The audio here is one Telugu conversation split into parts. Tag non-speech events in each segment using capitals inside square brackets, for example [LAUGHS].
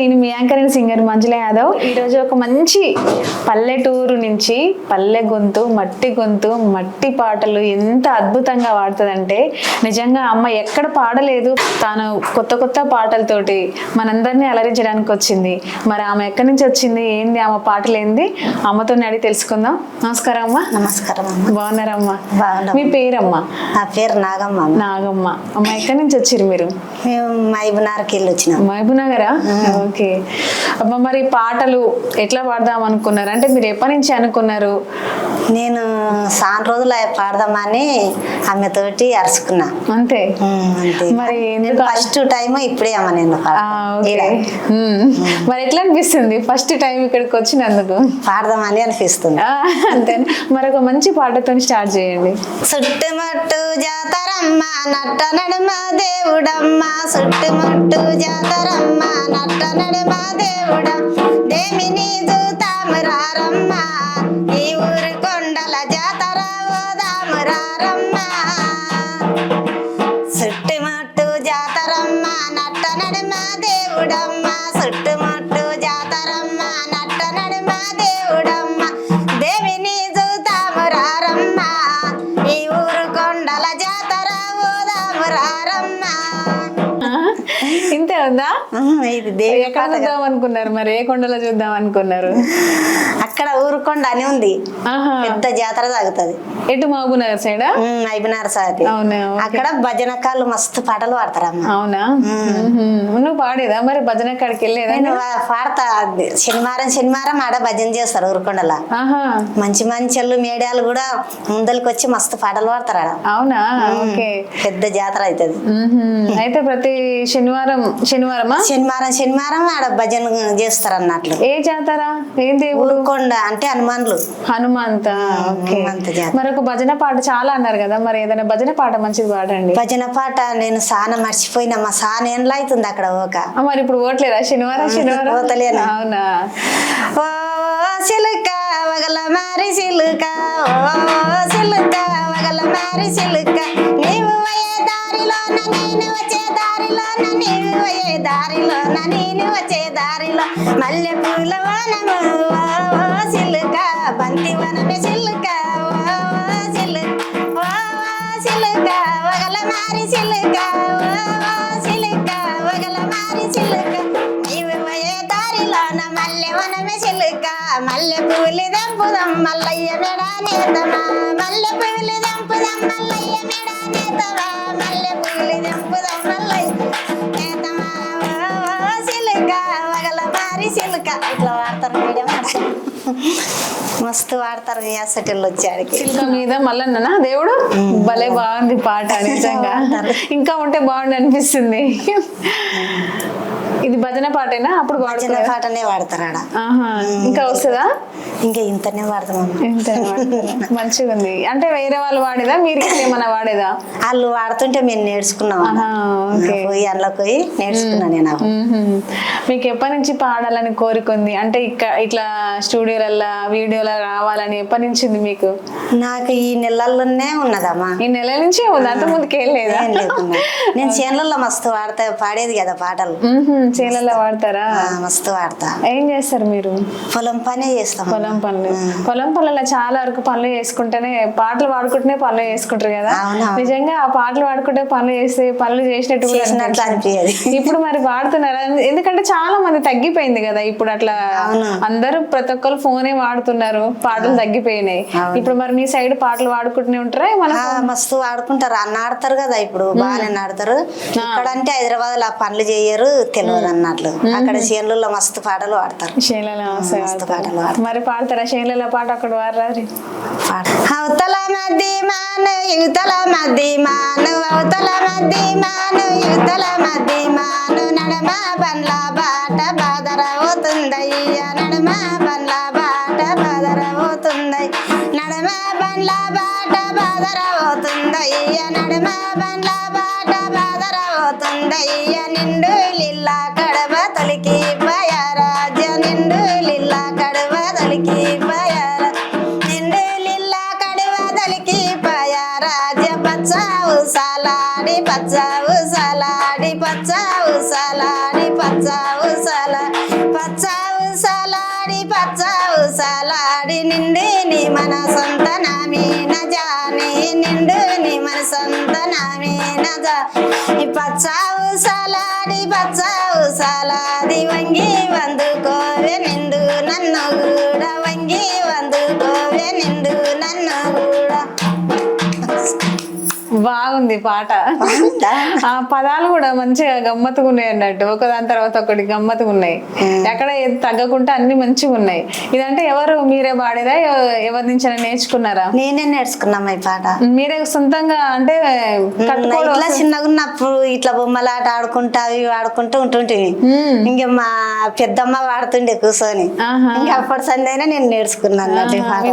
నేను మీ యాంకరింగ్ సింగర్ మంజుల యాదవ్. ఈరోజు ఒక మంచి పల్లెటూరు నుంచి పల్లె గొంతు మట్టి గొంతు మట్టి పాటలు ఎంత అద్భుతంగా పాడుతుందంటే నిజంగా అమ్మ ఎక్కడ పాడలేదు తాను కొత్త కొత్త పాటలతోటి మనందరినీ అలరించడానికి వచ్చింది. మరి ఆమె ఎక్కడి నుంచి వచ్చింది ఏంది ఆమె పాటలు ఏంది అమ్మతో అడిగి తెలుసుకుందాం. నమస్కారం అమ్మ. నమస్కారం అమ్మ. బాగున్నారమ్మా? బాగున్నాం. మీ పేరమ్మా? నా పేరు నాగమ్మ. నాగమ్మ. అమ్మ ఎక్కడి నుంచి వచ్చారు మీరు? మేము మైబునార్కి వెళ్ళి వచ్చినాం. మహబూబ్నగరా ఓకే. అమ్మ మరి పాటలు ఎట్లా పాడదాం అనుకున్నారు? అంటే మీరు ఎప్పటి నుంచి అనుకున్నారు? నేను సాన్ రోజులు పాడదామని ఆమెతోటి అరుచుకున్నా. అంతే? అంతే. మరి ఫస్ట్ టైం ఇప్పుడే అమ్మ నేను. మరి ఎట్లా అనిపిస్తుంది? ఫస్ట్ టైం ఇక్కడికి వచ్చినందుకు? పాడదామని అనిపిస్తుంది. ఆ, అంతేనా? మరి ఒక మంచి పాటతో స్టార్ట్ చేయండి. చుట్టుముట్టు జాతరమ్మ నట్ట నడుమ దేవుడమ్మ. చుట్టుముట్టు జాతరమ్మ నట్ట నడుమ దేవుడం. దేమిని చూతాము రారమ్మ? ఈ ఊరి కొండల జాతర ఓదాము ఉందా? ఇది దేవి ఎక్కడ చూద్దాం అనుకున్నారు మరి ఏ కొండలో చూద్దాం అనుకున్నారు? అక్కడ ఊరుకొండ అని ఉంది. పెద్ద జాతర సాగుతుంది. ఎటు మహబూబ్నగర్ సైడా? అవునా ఓకే. అక్కడ భజనకాళ్ళు మస్తు పాటలు పాడతారమ్మ. అవునా. నువ్వు పాడేదా మరి భజన కాడికి వెళ్ళేదా నేను పాడతా. శనివారం శనివారం ఆడ భజన చేస్తారు ఊరుకొండల. మంచి మంచి మేడాలు కూడా ముందరికి వచ్చి మస్తు పాటలు పాడతారు ఆడ అవునా ఓకే. పెద్ద జాతర అవుతుంది. అయితే ప్రతి శనివారం శనివారమా? శనివారం శనివారం ఆడ భజన చేస్తారు అన్నట్లు ఏ జాతర? ఏం దేవుడు? ఊరుకొండ అంటే హనుమాన్లు. హనుమంత ఓకే. హనుమంత జాతర. మరి ఒక భజన పాట చాలా అన్నారు కదా మరి ఏదైనా భజన పాట మంచిది పాడండి. భజన పాట నేను సాన మర్చిపోయినా మా సాన ఏండ్లు అవుతుంది అక్కడ ఒక మరి ఇప్పుడు ఓట్లేదా శనివారం శనివారం? పోతలేను. అవునా? ఓ సిలుక వగల మారి సిలుక ఓ సిలుక వగల మారి సిలుక. దారిలోన నేను వచ్చే దారిలోన నేను పోయే దారిలోన నేను వచ్చే దారిలో. మల్లె పూల వనము ఓ సిలుక బంతి వనమే సిలుక ఓ సిలుక ఓ సిలుక వగల మారి సిలుక ఓ సిలుక వగల మారి సిలుక. నీవు పోయే దారిలోన మల్లె వనమే చిలుక మల్లె పూలి దంపుదం మల్లయ్య మెడానేతమా మల్లె పూలి దంపుదం మల్లయ్య ఇట్లా వాడతారు మస్తు వాడతారు మీ అసటిల్లో వచ్చాడికి చిలుక మీద మల్లన్ననా? దేవుడు? భలే బాగుంది పాట నిజంగా. ఇంకా ఉంటే బాగుండి అనిపిస్తుంది. ఇది భజన పాటేనా? అప్పుడు పాడుతున్నా పాటనే వాడతారు ఇంకా వస్తుందా? ఇంకా ఇంతనే ఇంత మంచిగా ఉంది అంటే వేరే వాళ్ళు వాడేదా? మీరు ఏమైనా వాడేదా? వాళ్ళు వాడుతుంటే మేము నేర్చుకున్నాం. పోయి అందులో పోయి నేర్చుకున్నా నేను. మీకు ఎప్పటి నుంచి పాడాలని కోరిక ఉంది? అంటే ఇక్క ఇట్లా స్టూడియోలల్లో వీడియోలో రావాలని ఎప్పటి నుంచి ఉంది మీకు? నాకు ఈ నెలల్లోనే ఉన్నదమ్మా. ఈ నెల నుంచి ఉంది? అంత ముందుకు ఏం లేదా నేను చేనులలో మస్తు వాడతా పాడేది కదా పాటలు. చేలలో వాడతారా? మస్తు వాడతా. ఏం చేస్తారు మీరు? పొలం పనే చేస్తాం పొలం పనులు. పొలం పనులలో చాలా వరకు పనులు చేసుకుంటేనే పాటలు పాడుకుంటూనే పనులు చేసుకుంటారు కదా. నిజంగా ఆ పాటలు పాడుకుంటే పనులు చేస్తే పనులు చేసినట్టు ఇప్పుడు మరి వాడుతున్నారా. ఎందుకంటే చాలా మంది తగ్గిపోయింది కదా ఇప్పుడు అట్లా. అందరూ ప్రతి ఒక్కరు ఫోనే వాడుతున్నారు. పాటలు తగ్గిపోయినాయి. ఇప్పుడు మరి మీ సైడ్ పాటలు వాడుకుంటూనే ఉంటారా? మస్తు ఆడుకుంటారు అన్న ఆడతారు కదా ఇప్పుడు. బాగానే ఆడతారు. ఇక్కడ అంటే హైదరాబాద్లో ఆ పనులు చేయరు. తెలియదు. అన్నట్లు అక్కడ చేనులలో మస్తు పాటలు పాడతారు. మస్తు పాటలు మరి పాడతారా? శైలలో పాట అక్కడ వాడరారి అవతల మధ్య మాను యువతల మధ్య మాను. అవతల మధ్య మాను యువతల మధ్య మాను. నడమ బండ్ల బాట బాదర అవుతుందయ్య. నడమ బండ్ల పాడి నిండు నీ మన సొంత నామే నజాని నిండు నీ మన సొంత నామే నజా పచ్చావు సలాడి పచ్చావు సలాది వంగి వందుకోవే నిండు నన్ను కూడా. వంగి వందుకోవే నిండు నన్ను కూడా. బాగుంది పాట? ఆ పదాలు కూడా మంచిగా గమ్మత్తుగా ఉన్నాయి అన్నట్టు. ఒక దాని తర్వాత ఒకటి గమ్మత్తుగా ఉన్నాయి ఎక్కడ ఏది తగ్గకుండా అన్ని మంచిగా ఉన్నాయి ఇదంటే ఎవరు మీరే పాడేదా? ఎవ- ఎవరి నుంచి నేర్చుకున్నారా? నేనే నేర్చుకున్నాం ఈ పాట. మీరే సొంతంగా అంటే ఇట్లా చిన్నగా ఉన్నప్పుడు ఇట్లా బొమ్మలాట ఆడుకుంటా అవి ఆడుకుంటూ ఉంటుంటివి మ్మ్. ఇంక మా పెద్దమ్మ వాడుతుండే కూర్చొని. ఇంకా అప్పటి సందైనా నేను నేర్చుకున్నాను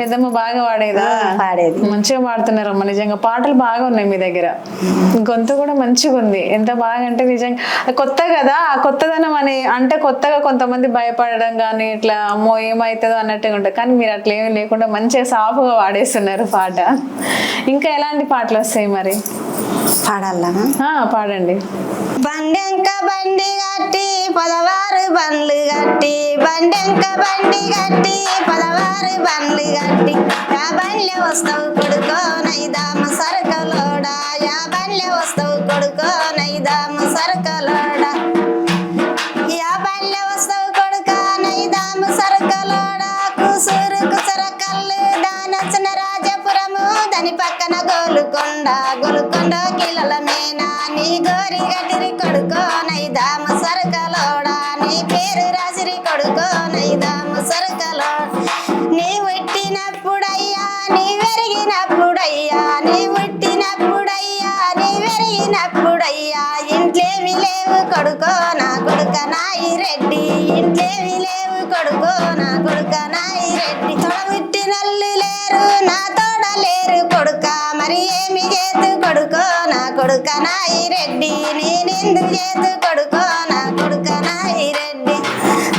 పెద్దమ్మ బాగా పాడేదా? పాడేది. మంచిగా పాడుతున్నారమ్మ నిజంగా. పాటలు బాగా ఉన్నాయి. మీ దగ్గర. గొంతు కూడా మంచిగా ఉంది. ఎంత బాగా అంటే నిజంగా కొత్త కదా. ఆ కొత్తదనం అని అంటే కొత్తగా కొంతమంది భయపడడం కానీ ఇట్లా అమ్మో ఏమవుతుందో అన్నట్టుగా ఉంటుంది. కానీ మీరు అట్లా ఏమీ లేకుండా మంచిగా సాఫ్గా పాడేస్తున్నారు పాట. ఇంకా ఎలాంటి పాటలు వస్తాయి మరి? పాడాలా పాడండి. బండెంక బండి గట్టి పదవారు బండ్లు గట్టి బండెంక బండి గట్టి పదవారు బండ్లు గట్టి యా బండ్లే వస్తావు కొడుకో నైదామ సరుకలోడా. యా బండ్లే వస్తావు కొడుకో నైదామ సరుకలోడా. రాజపురము పక్కన గోలుకొండ గోలుకొండ కిలల మేనా నీ గోరి గటిరి కొడుకో నైదామ సరుకలోడా నీ పేరు రాసిరి కొడుకో నైదామ సరుకలోడ నీ ఉట్టినప్పుడయ్యా నీ వెరిగినప్పుడయ్యా నీ ఉట్టినప్పుడయ్యా నీ వెరిగినప్పుడయ్యా. ఇంట్లేమి లేవు కొడుకో నా కొడుక నాయి రెడ్డి ఇంట్లేమి లేవు కొడుకో ఏమి చేతు కొడుకో నా కొడుక నాయి రెడ్డి. నేనెందుకు చేతు కొడుకో నా కొడుక నాయి రెడ్డి.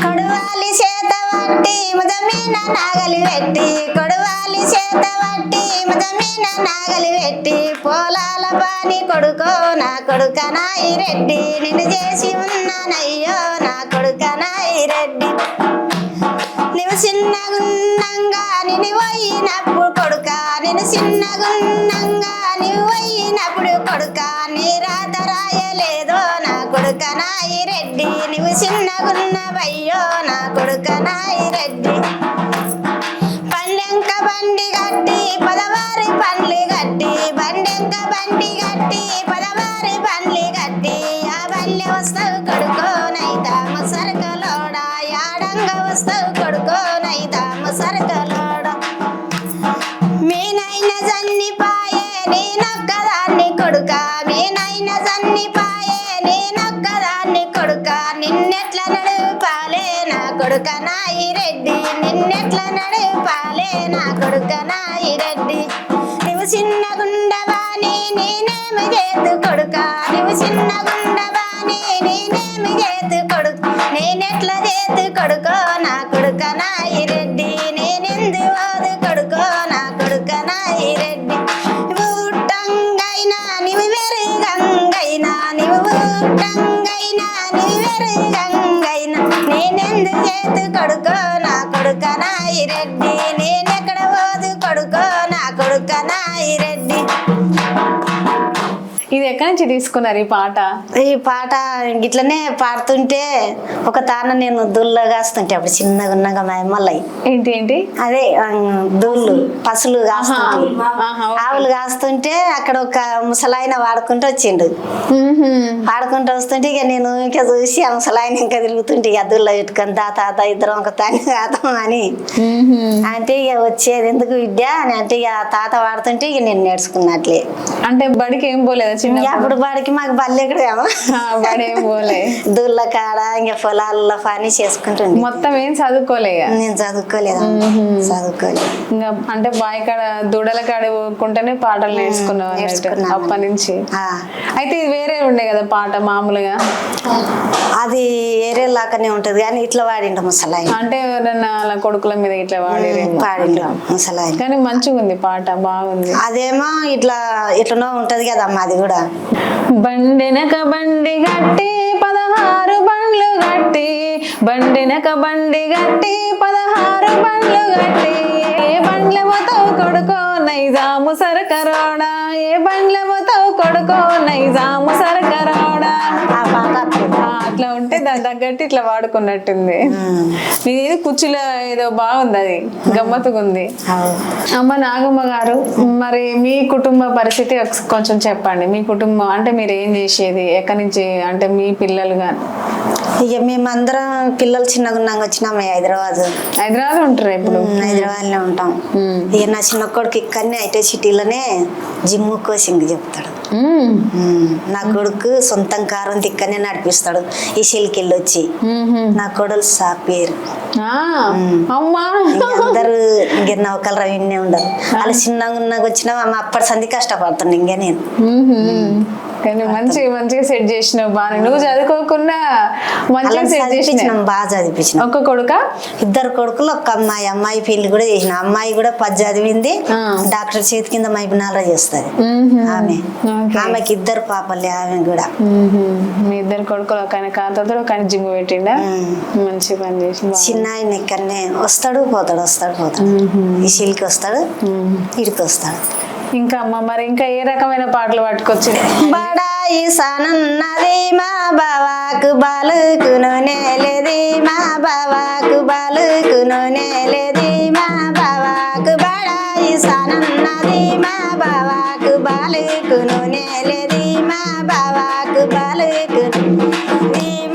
కొడువాలి చేత వట్టి ముదమీన నాగలి పెట్టి. కొడువాలి చేత వట్టి ముదమీన నాగలి పెట్టి. పొలాల పాని కొడుకో నా కొడుక నాయి రెడ్డి. నిన్ను చేసి ఉన్నానయ్యో నా కొడుక నాయి రెడ్డి. నువ్వు చిన్నగున్నంగా నిన్ను పోయినప్పుడు కొడుక. నేను చిన్నగున్నంగా కొడుక నీ రాత రాయలేదో నా కొడుక నాయి రెడ్డి. నువ్వు చిన్నగున్నవయ్యో నా కొడుక నాయి రెడ్డి. పండెంక బండి గడ్డి పద కొడుక నాయి రెడ్డి నిన్నెట్ల నడుపాలే నా కొడుక నాయి రెడ్డి. నువ్వు చిన్నగుండవాని నేనేమి చేతు కొడుక? నువ్వు చిన్నగుండవాని నేనేమి చేతు కొడుకు? నేనెట్లా చేతు కొడుకో? నా కొడుక నాయి రెడ్డి నేనెందు ఓదు కొడుకో? నా కొడుక నాయి రెడ్డి. నువ్వు వెరుగంగైనా నీవు ఊటంగైనా నువ్వు వెరుగంగ చేతు కొడుకు నా కొడుక నాయి రెడ్డి. నుంచి తీసుకున్నారు ఈ పాట? ఈ పాట ఇట్లనే పాడుతుంటే ఒక తాన నేను దూల్లో కాస్తుంటే అప్పుడు చిన్నగా ఉన్నాగా మా అమ్మలయ్యి ఏంటి ఏంటి? అదే దూళ్ళు పసులు కాస్తుంటే. ఆవులు కాస్తుంటే అక్కడ ఒక ముసలాయన వాడుకుంటూ వచ్చిండు. వాడుకుంటూ వస్తుంటే ఇక నేను ఇంకా చూసి ఆ ముసలాయన ఇంకా తిరుగుతుంటే ఇక దూల్లో పెట్టుకొని దా తాత ఇద్దరం ఒక తాని తాతం అని. అంటే ఇక వచ్చేది ఎందుకు విద్య అని అంటే ఇక తాత వాడుతుంటే ఇక నేను నేర్చుకున్నట్లే. అంటే బడికి ఏం పోలేదా చిన్న అప్పుడు వాడికి మాకు బల్లె ఎక్కడేమో బడి ఏం పోలే. దూళ్ళ కాడ ఇంకా పొలాల్లో పని చేసుకుంటుండే. మొత్తం ఏం చదువుకోలే. నేను చదువుకోలేదు? చదువుకోలేదు ఇంకా అంటే బావి కాడ దూడల కాడ ఊరుకుంటేనే పాటలు నేర్చుకున్నావు నేర్చుకున్నాను. అప్పటి నుంచి. అయితే వేరే ఉండే కదా పాట మామూలుగా? అది లాగానే ఉంటది కానీ ఇట్లా వాడిండు ముసలాయన అంటే ఎవరన్నా అలా కొడుకుల మీద ఇట్లా వాడేరేమో పాడిండు ముసలాయన కానీ మంచిగా ఉంది పాట బాగుంది. అదేమో ఇట్లా ఇట్లనో ఉంటది కదమ్మా అది కూడా. బండెనక బండి గట్టి పదహారు బండ్లు గట్టి బండెనక బండి గట్టి పదహారు బండ్లు గట్టి ఏ బండ్ల పోతావు కొడుకో నైజాము సరకరోడా? ఏ బండ్ల పోతావు కొడుకో నైజాము సరకరోడా? అట్లా ఉంటే దాని తగ్గట్టు ఇట్లా వాడుకున్నట్టుంది. ఇది కుర్చీలో ఏదో బాగుంది అది గమ్మత్తుగా ఉంది. అవు. అమ్మ నాగమ్మ గారు మరి మీ కుటుంబ పరిస్థితి కొంచెం చెప్పండి. మీ కుటుంబం అంటే మీరు ఏం చేసేది? ఎక్కడి నుంచి అంటే మీ పిల్లలు కానీ ఇక మేమందరం పిల్లలు చిన్నగా ఉన్నాక వచ్చినాం హైదరాబాద్. హైదరాబాద్ ఉంటారు ఇప్పుడు? హైదరాబాద్లో ఉంటాం. ఇక నా చిన్న కొడుకు ఇక్కడనే ఐటీ సిటీలోనే జిమ్ కోచింగ్ చెప్తాడు. నా కొడుకు సొంతం కారు ఇక్కడనే నడిపిస్తాడు. ఈ షెల్కెళ్ళి వచ్చి. నా కొడలు సాపేరు. అందరూ ఇంక నౌకలు రవిన్నే ఉండదు వాళ్ళు చిన్నగా ఉన్నాక వచ్చినా మా అప్పటి సంది కష్టపడుతున్నా ఇంక నేను. కానీ మంచి మంచిగా సెట్ చేసినావు బాగా నువ్వు చదువుకోకుండా మంచిగా సెట్ చదివించినాం బాగా చదివించినాం. ఒక్క కొడుక? ఇద్దరు కొడుకులు ఒక అమ్మాయి. అమ్మాయి పెళ్ళి కూడా చేసిన. అమ్మాయి కూడా పది చదివింది. డాక్టర్ చేతి కింద మైపునాలో చేస్తుంది. ఆమె. ఆమెకి ఇద్దరు పాపలే ఆమె కూడా. మీ ఇద్దరు కొడుకులు ఒక ఆయన కాంతతో ఒక ఆయన జిమ్ పెట్టిండా. మంచి పని చేసి. చిన్న ఆయన ఇక్కడనే వస్తాడు పోతాడు వస్తాడు పోతాడు. ఈ సిల్కి వస్తాడు. ఇడికి వస్తాడు. ఇంకా అమ్మ మరి ఇంకా ఏ రకమైన పాటలు పట్టుకొచ్చి బడాయి సనన్నది మా బావాకు బాలుకును నేలది మా బావాకు బాలుకును నేలది లేది మా బావాకు. బడాయి సనన్నది మా బావాకు బాలుకును నేలది మా బావాకు బాలుకు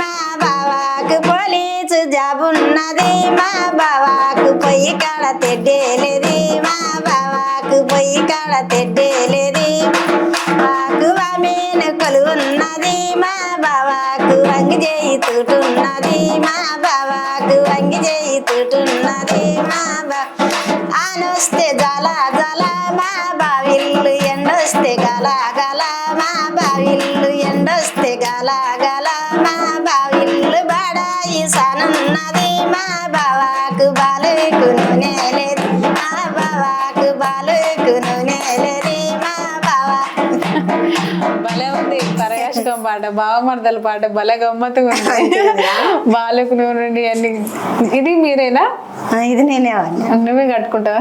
మా బావాకు. పోలీసు జాబున్నది మా బావాకు. పొయ్యి కాడ తెడ్డేలేది మా బావా కాడ తెడ్డేలేది. బాకు మీన ఉన్నది మా బావాకు వంగి చేయి తూటున్నది. మా బావాకు వంగి చేయి తూటున్నది. మా పాట బావమర్దల పాట భలే గమ్మత్తుగా ఉంది. బాలకు నుండి అన్ని ఇది మీరేనా? ఇది నేనే వాడినా. నువ్వే కట్టుకుంటావా?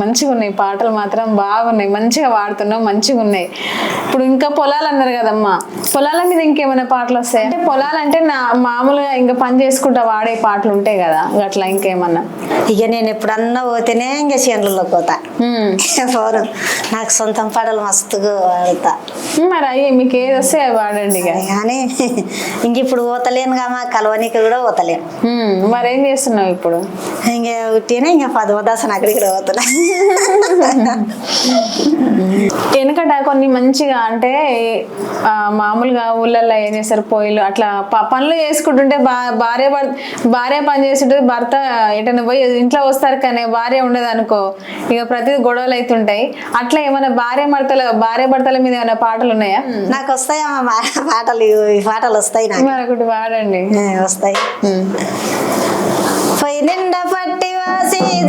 మంచిగా ఉన్నాయి పాటలు మాత్రం బాగున్నాయి మంచిగా వాడుతున్నావు మంచిగా ఉన్నాయి ఇప్పుడు ఇంకా పొలాలు అన్నారు కదమ్మా. పొలాల మీద ఇంకేమైనా పాటలు వస్తాయి? అంటే పొలాలు అంటే నా మామూలుగా ఇంకా పని చేసుకుంటా వాడే పాటలు ఉంటాయి కదా అట్లా ఇంకేమన్నా? ఇక నేను ఎప్పుడన్నా పోతేనే ఇంకా చేనులలో పోతా. పోను నాకు సొంతం పాటలు మస్తుగా వాడతా. మరి అయ్యి మీకు ఏది వస్తే అవి వాడండి ఇక. కానీ ఇంక ఇప్పుడు పోతలేను కామా కలవనికి కూడా పోతలేను. మరి ఏం చేస్తున్నావు ఇప్పుడు? ఇంకా ఉట్టినే ఇంకా పదవ దాసన అక్కడికి పోతున్నా వెనకట కొన్ని మంచిగా అంటే మామూలుగా ఊళ్ళల్లో ఏం చేస్తారు? పొయ్యిలు అట్లా పనులు చేసుకుంటుంటే భార్య భర్త భార్య పని చేస్తుంటే భర్త ఎటైనా పోయి ఇంట్లో వస్తారు కానీ భార్య ఉండదు అనుకో ఇక ప్రతి గొడవలు అవుతుంటాయి అట్లా ఏమైనా భార్య భర్తల భార్య భర్తల మీద ఏమైనా పాటలు ఉన్నాయా? నాకు వస్తాయమ్మా మా పాటలు? పాటలు వస్తాయి మరొకటి పాడండి. వస్తాయి. పొయ్యి నిండా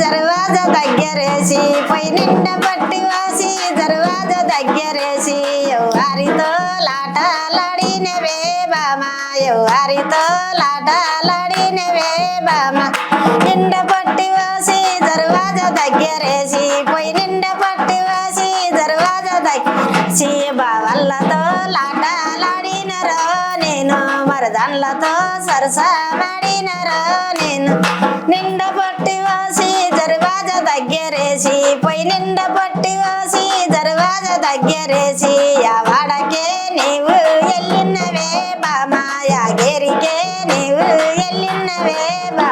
దర్వాజ దగ్గరేసి పొయ్యి నిండా పట్టి వాసి దర్వాజ దగ్గరేసి ఎవరితో లాటలాడినవే బామా ఎవరితో లాటలాడినవే బామా. నిండ పట్టి వాసి దర్వాజ దగ్గరేసి పొయ్యి నిండ పట్టి వాసి దర్వాజ దగ్గరేసి బావల్లతో లాటలాడినరో నేను మరదన్లతో సరసమాడినరో నేను. నిండ పట్టి వాసి దగ్గరేసి పొయ్యి నిండ పట్టి వాసి దర్వాజ దగ్గరేసి ఎవడకే నీవు ఎల్లినవే బామా యాగేరికే నీవు ఎల్లినవే బామా.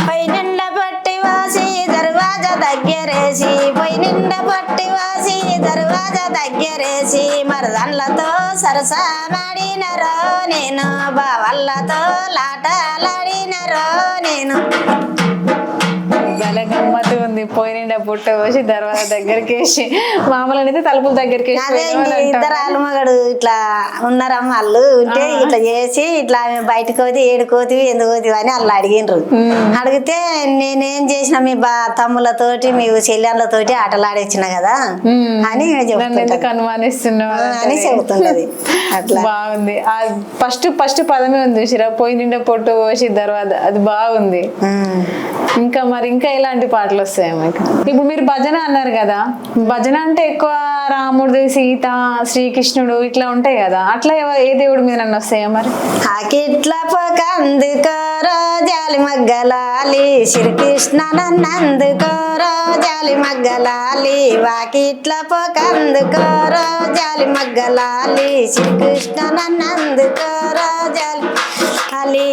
పొయ్యి నిండ పట్టి వాసి దర్వాజ దగ్గరేసి పొయ్యి నిండ పట్టి వాసి దర్వాజ దగ్గరేసి మరదన్లతో సరసమాడినరో నేను బావల్లతో లాటలాడినరో నేను. భలే గమ్మత్తు ఉంది. పోయినిండా పుట్ట పోసి దర్వాజా దగ్గరికి వేసి అయితే తలుపుల దగ్గరికి. ఇద్దరు ఆలుమగడు ఇట్లా ఉన్నారమ్మ వాళ్ళు ఉంటే ఇట్లా చేసి ఇట్లా బయటకు పోతే ఏడుకోతివి ఎందుకు పోతివి అని వాళ్ళు అడిగిండ్రు. అడిగితే నేనేం చేసిన మీ బా తమ్ములతోటి మీ చెల్లెళ్ళతోటి ఆటలు ఆడించిన కదా. అని ఎందుకు అనుమానిస్తున్నావు అని చెబుతున్నది అట్లా. బాగుంది. ఫస్ట్ ఫస్ట్ పదమే ఉంది చూసిరా. పోయి నిండా పొట్టు పోసి తర్వాత అది బాగుంది. ఇంకా మరి ఇంకా ఇంకా ఎలాంటి పాటలు వస్తాయి మీకు? ఇప్పుడు మీరు భజన అన్నారు కదా భజన అంటే ఎక్కువ రాముడిది సీత శ్రీకృష్ణుడు ఇట్లా ఉంటాయి కదా అట్లా ఏ దేవుడి మీద నన్ను వస్తాయా మరి? ఆకిట్ల పొకందుకోరో జాలి మగ్గలాలి శ్రీకృష్ణ నన్నందుకోరో జాలి మగ్గలాలి వాకిట్ల పొకందుకోరో జాలి మగ్గలాలి శ్రీకృష్ణ నన్నందుకో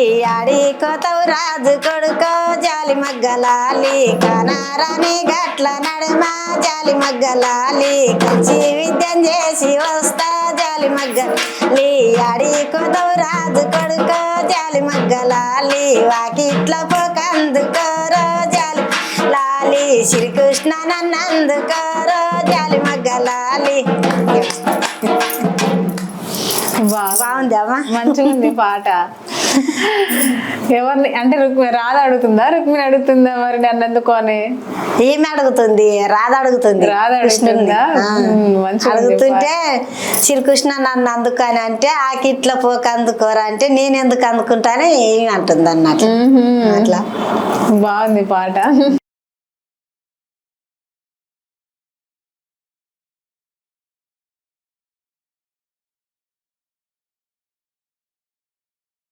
ఆడి కోతవు రాజు కొడుకో జాలి మగ్గలాలి. కానారాని గట్ల నడుమ జాలి మగ్గలాలి. కలిసి విద్యం చేసి వస్తా జాలి మగ్గలి ఆడి కోతవు రాజు కొడుకో జాలి మగ్గలాలి. వాకిట్ల పోకందుకోరో జాలి లాలి శ్రీకృష్ణ నన్నందుకోరో జాలి మగ్గలాలి. బాగుంది అమ్మా. మంచిగా ఉంది పాట. [LAUGHS] ఎవరిని అంటే రుక్మి రాధ అడుగుతుందా? రుక్మిణి అడుగుతుందా మరి నన్ను ఎందుకని ఈమె అడుగుతుంది? రాధ అడుగుతుంది. రాధ. అడుగుతుందా? అడుగుతుంటే శ్రీకృష్ణ నన్ను అందుకని అంటే ఆకిట్ల పోక అందుకోరా అంటే నేను ఎందుకు అందుకుంటానే ఏమి అంటుంది అన్నట్లు. అట్లా. బాగుంది పాట.